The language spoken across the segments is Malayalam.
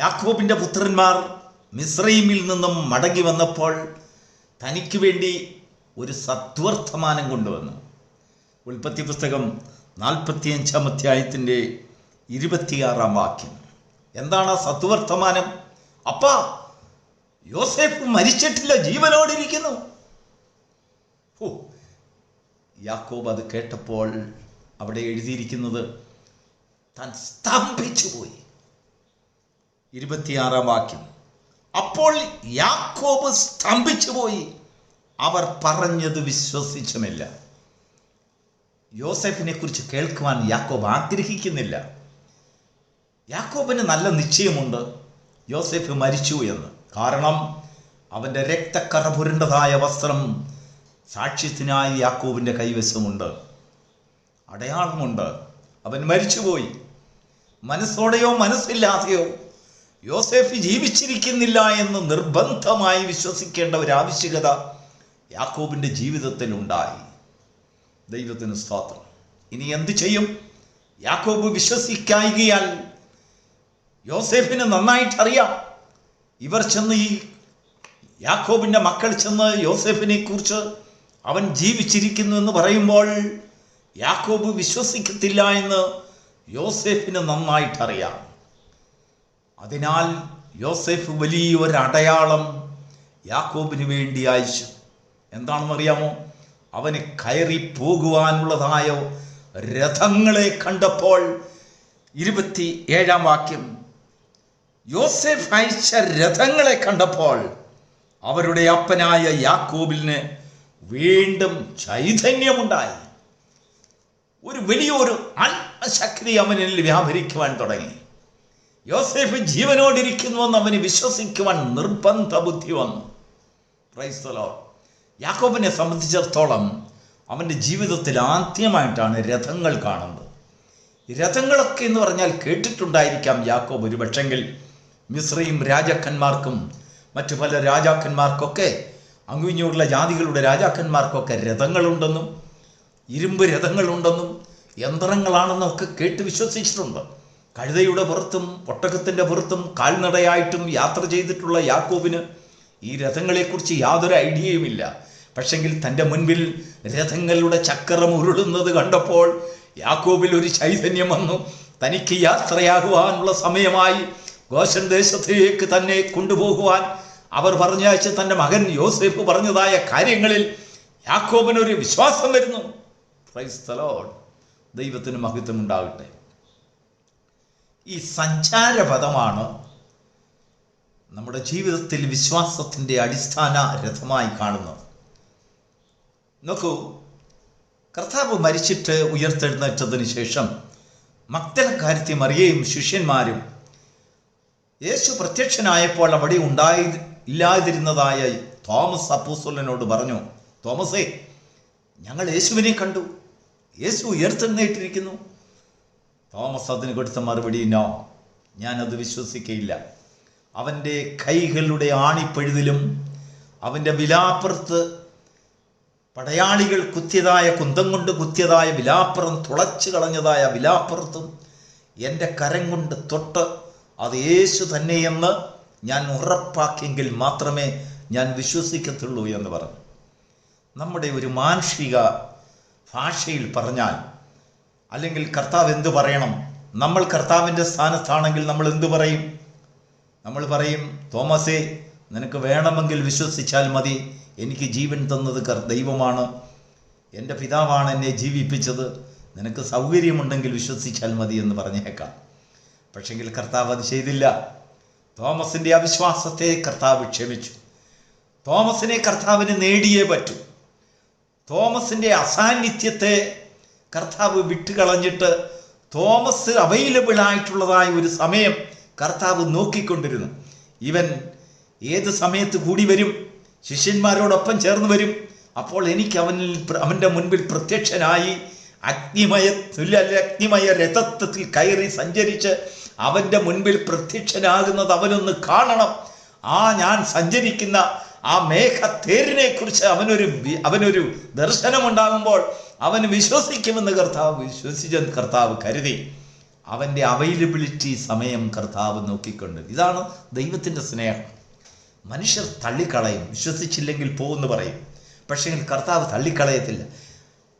യാക്കോബിന്റെ പുത്രന്മാർ മിസ്രൈമിൽ നിന്നും മടങ്ങി വന്നപ്പോൾ തനിക്ക് വേണ്ടി ഒരു സത്വർത്ഥമാനം കൊണ്ടുവന്നു. ഉൽപ്പത്തി പുസ്തകം നാൽപ്പത്തിയഞ്ചാം അധ്യായത്തിന്റെ ഇരുപത്തിയാറാം വാക്യം. എന്താണ് സത്വർത്തമാനം അപ്പ യോസേഫ് മരിച്ചിട്ടില്ല ജീവനോടിരിക്കുന്നു. ഓ യാക്കോബ് അത് കേട്ടപ്പോൾ അവിടെ എഴുതിയിരിക്കുന്നത് താൻ സ്തംഭിച്ചു പോയി ഇരുപത്തിയാറാം വാക്യം. അപ്പോൾ യാക്കോബ് സ്തംഭിച്ചു പോയി. അവർ പറഞ്ഞത് വിശ്വസിച്ചുമില്ല. യോസഫിനെ കുറിച്ച് കേൾക്കുവാൻ യാക്കോബ് ആഗ്രഹിക്കുന്നില്ല. യാക്കോബിന് നല്ല നിശ്ചയമുണ്ട്. യോസെഫ് മരിച്ചു എന്ന്. കാരണം അവന്റെ രക്തക്കറ പുരണ്ടതായ വസ്ത്രം സാക്ഷ്യത്തിനായി യാക്കോബിന്റെ കൈവശമുണ്ട്. അടയാളമുണ്ട്. അവൻ മരിച്ചുപോയി. മനസ്സോടെയോ മനസ്സില്ലാതെയോ യോസേഫ് ജീവിച്ചിരിക്കുന്നില്ല എന്ന് നിർബന്ധമായി വിശ്വസിക്കേണ്ട ഒരു ആവശ്യകത യാക്കോബിന്റെ ജീവിതത്തിലുണ്ടായി. ദൈവത്തിന് സ്വാത്രം ഇനി എന്ത് ചെയ്യും? യാക്കോബ് വിശ്വസിക്കായികയാൽ യോസേഫിന് നന്നായിട്ടറിയാം. ഇവർ ചെന്ന് ഈ യാക്കോബിന്റെ മക്കൾ ചെന്ന് യോസേഫിനെ കുറിച്ച് അവൻ ജീവിച്ചിരിക്കുന്നു എന്ന് പറയുമ്പോൾ യാക്കോബ് വിശ്വസിക്കത്തില്ല എന്ന് യോസേഫിന് നന്നായിട്ട് അറിയാം അതിനാൽ യോസേഫ് വലിയൊരു അടയാളം യാക്കോബിന് വേണ്ടി അയച്ചു. എന്താണെന്നറിയാമോ? അവന് കയറി പോകുവാനുള്ളതായ രഥങ്ങളെ കണ്ടപ്പോൾ ഇരുപത്തി ഏഴാം വാക്യം യോസെഫ് അയച്ച രഥങ്ങളെ കണ്ടപ്പോൾ അവരുടെ അപ്പനായ യാക്കോബിലിന് വീണ്ടും ചൈതന്യമുണ്ടായി. ഒരു വലിയൊരു ആത്മശക്തി അവനിൽ വ്യാപരിക്കുവാൻ തുടങ്ങി. യോസേഫ് ജീവനോടിരിക്കുന്നുവെന്ന് അവന് വിശ്വസിക്കുവാൻ നിർബന്ധ ബുദ്ധി വന്നു. ക്രൈസ്തലോ യാക്കോബിനെ സംബന്ധിച്ചിടത്തോളം അവന്റെ ജീവിതത്തിൽ ആദ്യമായിട്ടാണ് രഥങ്ങൾ കാണുന്നത്. രഥങ്ങളൊക്കെ എന്ന് പറഞ്ഞാൽ കേട്ടിട്ടുണ്ടായിരിക്കാം യാക്കോബ് ഒരു പക്ഷെങ്കിൽ മിശ്രയും രാജാക്കന്മാർക്കും മറ്റു പല രാജാക്കന്മാർക്കൊക്കെ അങ്ങുവിഞ്ഞുള്ള ജാതികളുടെ രാജാക്കന്മാർക്കൊക്കെ രഥങ്ങളുണ്ടെന്നും ഇരുമ്പ് രഥങ്ങളുണ്ടെന്നും യന്ത്രങ്ങളാണെന്നും ഒക്കെ കേട്ട് വിശ്വസിച്ചിട്ടുണ്ട്. കഴുതയുടെ പുറത്തും ഒട്ടകത്തിന്റെ പുറത്തും കാൽനടയായിട്ടും യാത്ര ചെയ്തിട്ടുള്ള യാക്കോബിന് ഈ രഥങ്ങളെക്കുറിച്ച് യാതൊരു ഐഡിയയുമില്ല. പക്ഷെങ്കിൽ തന്റെ മുൻപിൽ രഥങ്ങളുടെ ചക്രം ഉരുളുന്നത് കണ്ടപ്പോൾ യാക്കോബിൽ ഒരു ചൈതന്യം വന്നു. തനിക്ക് യാത്രയാകുവാനുള്ള സമയമായി ഗോശൻ ദേശത്തേക്ക് തന്നെ കൊണ്ടുപോകുവാൻ അവർ പറഞ്ഞയച്ച തന്റെ മകൻ യോസേഫ് പറഞ്ഞതായ കാര്യങ്ങളിൽ യാക്കോബിനൊരു വിശ്വാസം വരുന്നു. Lord. ദൈവത്തിന് മഹത്വം ഉണ്ടാകട്ടെ ഈ സഞ്ചാരപഥമാണ് നമ്മുടെ ജീവിതത്തിൽ വിശ്വാസത്തിന്റെ അടിസ്ഥാന രഥമായി കാണുന്നത്. നോക്കൂ കർത്താവ് മരിച്ചിട്ട് ഉയർത്തെഴുന്നേറ്റതിന് ശേഷം മക്തലക്കാരത്തി മറിയയും ശിഷ്യന്മാരും യേശു പ്രത്യക്ഷനായപ്പോൾ അവിടെ ഉണ്ടായി ഇല്ലാതിരുന്നതായ തോമസ് അപ്പൂസുലനോട് പറഞ്ഞു തോമസേ ഞങ്ങൾ യേശുവിനെ കണ്ടു. യേശു ഉയർത്തെഴുന്നേറ്റിരിക്കുന്നു. തോമസ് അതിന് കൊടുത്ത മറുപടി നോ ഞാനത് വിശ്വസിക്കയില്ല. അവന്റെ കൈകളുടെ ആണിപ്പഴുതിലും അവന്റെ വിലാപ്പുറത്ത് പടയാളികൾ കുത്തിയതായ കുന്തം കൊണ്ട് കുത്തിയതായ വിലാപ്പുറം തുളച്ചു കളഞ്ഞതായ വിലാപ്പുറത്തും എന്റെ കരം കൊണ്ട് തൊട്ട് അത് യേശു തന്നെയെന്ന് ഞാൻ ഉറപ്പാക്കിയെങ്കിൽ മാത്രമേ ഞാൻ വിശ്വസിക്കത്തുള്ളൂ എന്ന് പറഞ്ഞു. നമ്മുടെ ഒരു മാനുഷിക ഭാഷയിൽ പറഞ്ഞാൽ അല്ലെങ്കിൽ കർത്താവ് എന്ത് പറയണം? നമ്മൾ കർത്താവിന്റെ സ്ഥാനത്താണെങ്കിൽ നമ്മൾ എന്ത് പറയും? നമ്മൾ പറയും തോമസേ നിനക്ക് വേണമെങ്കിൽ വിശ്വസിച്ചാൽ മതി. എനിക്ക് ജീവൻ തന്നത് ദൈവമാണ്. എന്റെ പിതാവാണ് എന്നെ ജീവിപ്പിച്ചത്. നിനക്ക് സൗകര്യമുണ്ടെങ്കിൽ വിശ്വസിച്ചാൽ മതി എന്ന് പറഞ്ഞേക്കാം. പക്ഷെങ്കിൽ കർത്താവ് അത് ചെയ്തില്ല. തോമസിന്റെ അവിശ്വാസത്തെ കർത്താവ് ക്ഷമിച്ചു. തോമസിനെ കർത്താവിന് നേടിയേ പറ്റൂ. തോമസിന്റെ അസാന്നിധ്യത്തെ കർത്താവ് വിട്ട് വിട്ടുകളഞ്ഞിട്ട് തോമസ് അവൈലബിൾ ആയിട്ടുള്ളതായ ഒരു സമയം കർത്താവ് നോക്കിക്കൊണ്ടിരുന്നു. ഇവൻ ഏത് സമയത്ത് കൂടി വരും? ശിഷ്യന്മാരോടൊപ്പം ചേർന്ന് വരും? അപ്പോൾ എനിക്ക് അവനിൽ അവന്റെ മുൻപിൽ പ്രത്യക്ഷനായി അഗ്നിമയ തുല്യ അഗ്നിമയ രഥത്വത്തിൽ കയറി സഞ്ചരിച്ച് അവന്റെ മുൻപിൽ പ്രത്യക്ഷനാകുന്നത് അവനൊന്ന് കാണണം. ആ ഞാൻ സഞ്ചരിക്കുന്ന ആ മേഘത്തേരിനെ കുറിച്ച് അവനൊരു അവനൊരു ദർശനമുണ്ടാകുമ്പോൾ അവൻ വിശ്വസിക്കുമെന്ന് കർത്താവ് വിശ്വസിച്ച കർത്താവ് കരുതി. അവന്റെ അവൈലബിലിറ്റി സമയം കർത്താവ് നോക്കിക്കൊണ്ട് ഇതാണ് ദൈവത്തിന്റെ സ്നേഹം. മനുഷ്യർ തള്ളിക്കളയും വിശ്വസിച്ചില്ലെങ്കിൽ പോകുമെന്ന് പറയും. പക്ഷേ കർത്താവ് തള്ളിക്കളയത്തില്ല.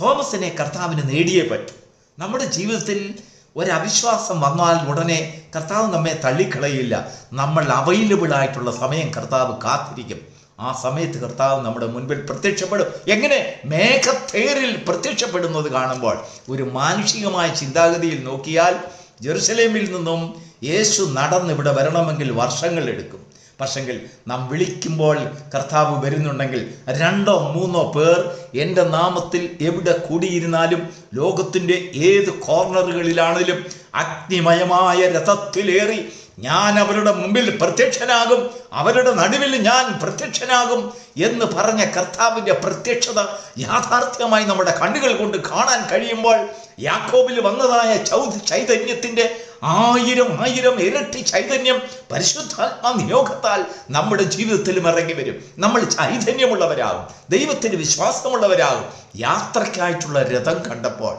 തോമസിനെ കർത്താവിന് നേടിയേ പറ്റൂ. നമ്മുടെ ജീവിതത്തിൽ ഒരവിശ്വാസം വന്നാൽ ഉടനെ കർത്താവ് നമ്മെ തള്ളിക്കളയില്ല. നമ്മൾ അവൈലബിൾ ആയിട്ടുള്ള സമയം കർത്താവ് കാത്തിരിക്കും. ആ സമയത്ത് കർത്താവ് നമ്മുടെ മുൻപിൽ പ്രത്യക്ഷപ്പെടും. എങ്ങനെ? മേഘത്തേരിൽ പ്രത്യക്ഷപ്പെടുന്നത് കാണുമ്പോൾ ഒരു മാനുഷികമായ ചിന്താഗതിയിൽ നോക്കിയാൽ ജെറുസലേമിൽ നിന്നും യേശു നടന്ന് ഇവിടെ വരണമെങ്കിൽ വർഷങ്ങൾ എടുക്കും. പക്ഷെങ്കിൽ നാം വിളിക്കുമ്പോൾ കർത്താവ് വരുന്നുണ്ടെങ്കിൽ രണ്ടോ മൂന്നോ പേർ എന്റെ നാമത്തിൽ എവിടെ കൂടിയിരുന്നാലും ലോകത്തിന്റെ ഏത് കോർണറുകളിലാണെങ്കിലും അഗ്നിമയമായ രഥത്തിലേറി ഞാൻ അവരുടെ മുമ്പിൽ പ്രത്യക്ഷനാകും അവരുടെ നടുവിൽ ഞാൻ പ്രത്യക്ഷനാകും എന്ന് പറഞ്ഞ കർത്താവിന്റെ പ്രത്യക്ഷത യാഥാർത്ഥ്യമായി നമ്മുടെ കണ്ണുകൾ കൊണ്ട് കാണാൻ കഴിയുമ്പോൾ യാക്കോബിൽ വന്നതായ ചൗത് ചൈതന്യത്തിന്റെ ആയിരം ആയിരം ഇരട്ടി ചൈതന്യം പരിശുദ്ധാത്മാ നിയോഗത്താൽ നമ്മുടെ ജീവിതത്തിലും ഇറങ്ങി വരും. നമ്മൾ ചൈതന്യമുള്ളവരാകും ദൈവത്തിന് വിശ്വാസമുള്ളവരാകും. യാത്രയ്ക്കായിട്ടുള്ള രഥം കണ്ടപ്പോൾ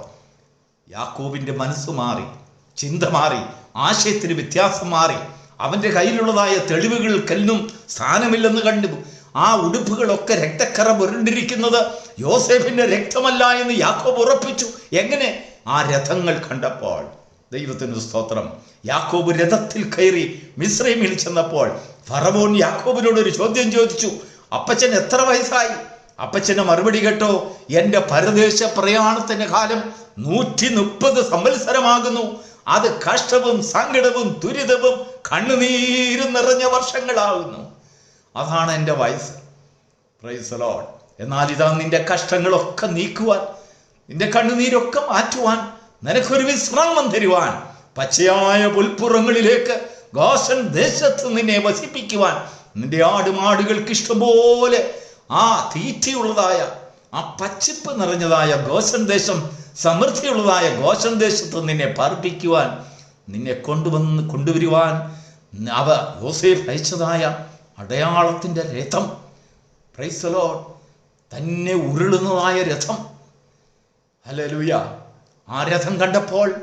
യാക്കോബിന്റെ മനസ്സ് മാറി ചിന്ത മാറി ആശയത്തിന് വ്യത്യാസം മാറി. അവന്റെ കയ്യിലുള്ളതായ തെളിവുകൾ കല്ലും സ്ഥാനമില്ലെന്ന് കണ്ടു. ആ ഉടുപ്പുകളൊക്കെ രക്തക്കറ പുരണ്ടിരിക്കുന്നത് യോസേഫിന്റെ രക്തമല്ല എന്ന് യാക്കോബ് ഉറപ്പിച്ചു. എങ്ങനെ? ആ രഥങ്ങൾ കണ്ടപ്പോൾ. ദൈവത്തിന് സ്തോത്രം. യാക്കോബ് രഥത്തിൽ കയറി മിശ്രൈമിൽ ചെന്നപ്പോൾ ഫറവോൻ യാക്കോബിനോട് ഒരു ചോദ്യം ചോദിച്ചു. അപ്പച്ചൻ എത്ര വയസ്സായി? അപ്പച്ചന്റെ മറുപടി കേട്ടോ. എന്റെ പരദേശ പ്രയാണത്തിന്റെ കാലം നൂറ്റി മുപ്പത് സംവത്സരമാകുന്നു. അത് കഷ്ടവും സങ്കടവും ദുരിതവും കണ്ണുനീരും നിറഞ്ഞ വർഷങ്ങളാകുന്നു അതാണ് എന്റെ വയസ്സ്. പ്രൈസ് ലോഡ് എന്നാൽ ഇതാ നിന്റെ കഷ്ടങ്ങളൊക്കെ നീക്കുവാൻ നിന്റെ കണ്ണുനീരൊക്കെ മാറ്റുവാൻ നിനക്കൊരു വിശ്രാമം തരുവാൻ പച്ചയായ പുൽപ്പുറങ്ങളിലേക്ക് ഗോസൻ ദേശത്ത് നിന്നെ വസിപ്പിക്കുവാൻ നിന്റെ ആടുമാടുകൾക്ക് ഇഷ്ടംപോലെ ആ തീറ്റയുള്ളതായ ആ പച്ചിപ്പ് നിറഞ്ഞതായ ദേശം സമൃദ്ധിയുള്ളതായ ദേശത്ത് നിന്നെ പാർപ്പിക്കുവാൻ നിന്നെ കൊണ്ടുവന്ന് കൊണ്ടുവരുവാൻ അവ യോസേഫ് അയച്ചതായ അടയാളത്തിന്റെ രഥം. പ്രൈസലോ തന്നെ ഉരുളുന്നതായ രഥം. ഹലലുയ ആ രഥം കണ്ടപ്പോൾ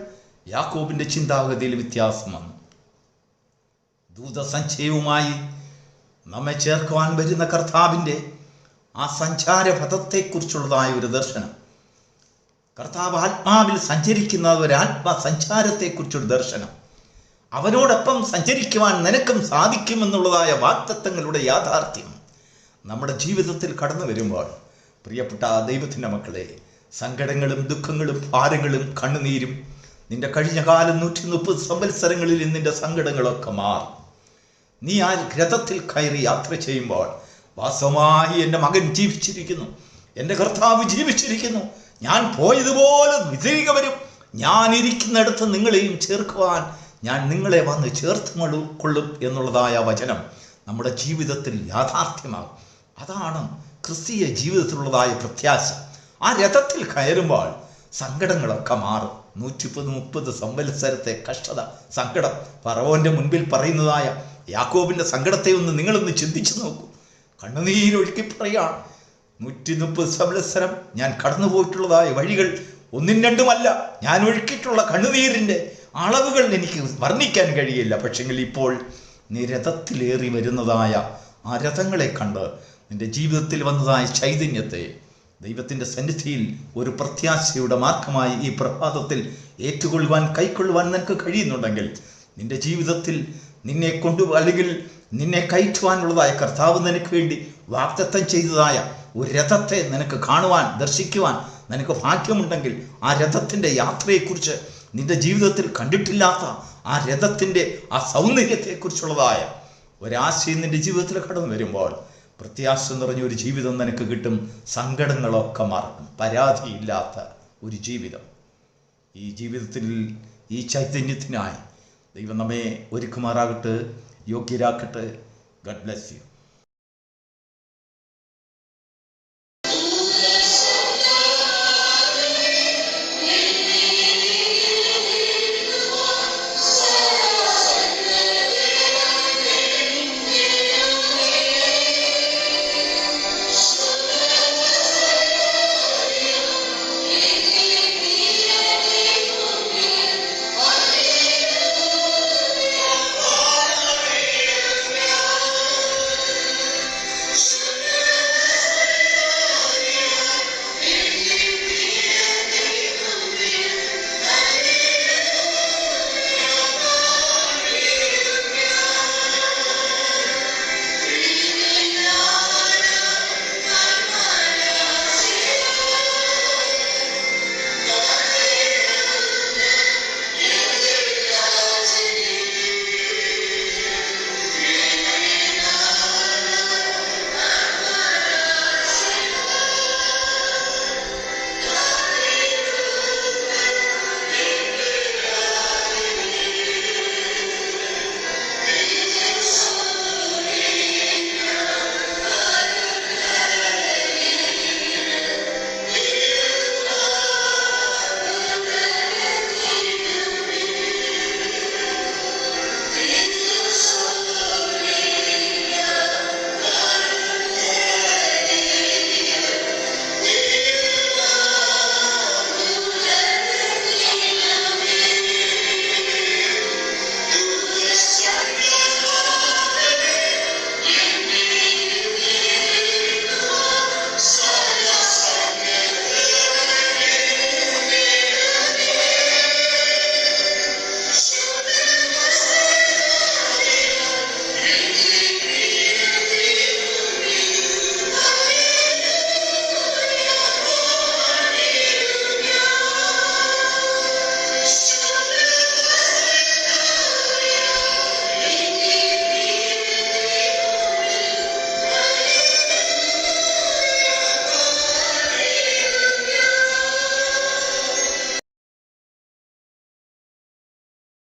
യാക്കോബിന്റെ ചിന്താഗതിയിൽ വ്യത്യാസം വന്നു. ദൂതസഞ്ചയവുമായി നമ്മെ ചേർക്കുവാൻ വരുന്ന കർത്താവിന്റെ ആ സഞ്ചാരപഥത്തെക്കുറിച്ചുള്ളതായ ഒരു ദർശനം. കർത്താവ് ആത്മാവിൽ സഞ്ചരിക്കുന്ന ഒരു ആത്മാ സഞ്ചാരത്തെക്കുറിച്ചൊരു ദർശനം. അവനോടൊപ്പം സഞ്ചരിക്കുവാൻ നിനക്കും സാധിക്കുമെന്നുള്ളതായ വാക്തത്വങ്ങളുടെ യാഥാർത്ഥ്യം നമ്മുടെ ജീവിതത്തിൽ കടന്നു വരുമ്പോൾ. പ്രിയപ്പെട്ട ദൈവത്തിന്റെ മക്കളെ സങ്കടങ്ങളും ദുഃഖങ്ങളും ഭാരങ്ങളും കണ്ണുനീരും നിന്റെ കഴിഞ്ഞ കാലം നൂറ്റി മുപ്പത് സംവത്സരങ്ങളിൽ നിന്റെ സങ്കടങ്ങളൊക്കെ മാറും. നീ ആ രഥത്തിൽ കയറി യാത്ര ചെയ്യുമ്പോൾ വാസ്തവമായി എന്റെ മകൻ ജീവിച്ചിരിക്കുന്നു. എന്റെ കർത്താവ് ജീവിച്ചിരിക്കുന്നു. ഞാൻ പോയതുപോലെ തിരികെ വരും ഞാൻ ഇരിക്കുന്നിടത്ത് നിങ്ങളെയും ചേർക്കുവാൻ ഞാൻ നിങ്ങളെ വന്ന് ചേർത്ത് കൊള്ളും എന്നുള്ളതായ വചനം നമ്മുടെ ജീവിതത്തിൽ യാഥാർത്ഥ്യമാകും. അതാണ് ക്രിസ്തീയ ജീവിതത്തിലുള്ളതായ പ്രത്യാശ. ആ രഥത്തിൽ കയറുമ്പോൾ സങ്കടങ്ങളൊക്കെ മാറും. നൂറ്റിപ്പത് മുപ്പത് സംവത്സരത്തെ കഷ്ടത സങ്കടം. പറവോന്റെ മുൻപിൽ പറയുന്നതായ യാക്കോബിന്റെ സങ്കടത്തെ ഒന്ന് നിങ്ങളൊന്ന് ചിന്തിച്ചു നോക്കൂ. കണ്ണുനീരൊഴുക്കി പറയുകയാണ് നൂറ്റി മുപ്പത് സംവത്സരം ഞാൻ കടന്നുപോയിട്ടുള്ളതായ വഴികൾ ഒന്നും രണ്ടുമല്ല. ഞാൻ ഒഴുക്കിയിട്ടുള്ള കണ്ണുനീരിന്റെ അളവുകൾ എനിക്ക് വർണിക്കാൻ കഴിയില്ല. പക്ഷെങ്കിൽ ഇപ്പോൾ നീ രഥത്തിലേറി വരുന്നതായ ആ രഥങ്ങളെ കണ്ട് നിന്റെ ജീവിതത്തിൽ വന്നതായ ചൈതന്യത്തെ ദൈവത്തിന്റെ സന്നിധിയിൽ ഒരു പ്രത്യാശയുടെ മാർഗമായി ഈ പ്രഭാതത്തിൽ ഏറ്റുകൊള്ളുവാൻ കൈക്കൊള്ളുവാൻ നിനക്ക് കഴിയുന്നുണ്ടെങ്കിൽ നിന്റെ ജീവിതത്തിൽ നിന്നെ കൊണ്ടു അല്ലെങ്കിൽ നിന്നെ കയറ്റുവാനുള്ളതായ കർത്താവ് നിനക്ക് വേണ്ടി വാക്തത്വം ചെയ്തതായ ഒരു രഥത്തെ നിനക്ക് കാണുവാൻ ദർശിക്കുവാൻ നിനക്ക് ഭാഗ്യമുണ്ടെങ്കിൽ ആ രഥത്തിന്റെ യാത്രയെക്കുറിച്ച് നിന്റെ ജീവിതത്തിൽ കണ്ടിട്ടില്ലാത്ത ആ രഥത്തിന്റെ ആ സൗന്ദര്യത്തെക്കുറിച്ചുള്ളതായ ഒരാശയം നിന്റെ ജീവിതത്തിൽ കടന്നു വരുമ്പോൾ പ്രത്യാശ നിറഞ്ഞ ഒരു ജീവിതം നിനക്ക് കിട്ടും. സങ്കടങ്ങളൊക്കെ മറക്കും. പരാതിയില്ലാത്ത ഒരു ജീവിതം. ഈ ജീവിതത്തിൽ ഈ ചൈതന്യത്തിനായി ദൈവം നമ്മെ ഒരുക്കുമാറാകട്ടെ. യോഗ്യരാക്കട്ടെ. Garh bless you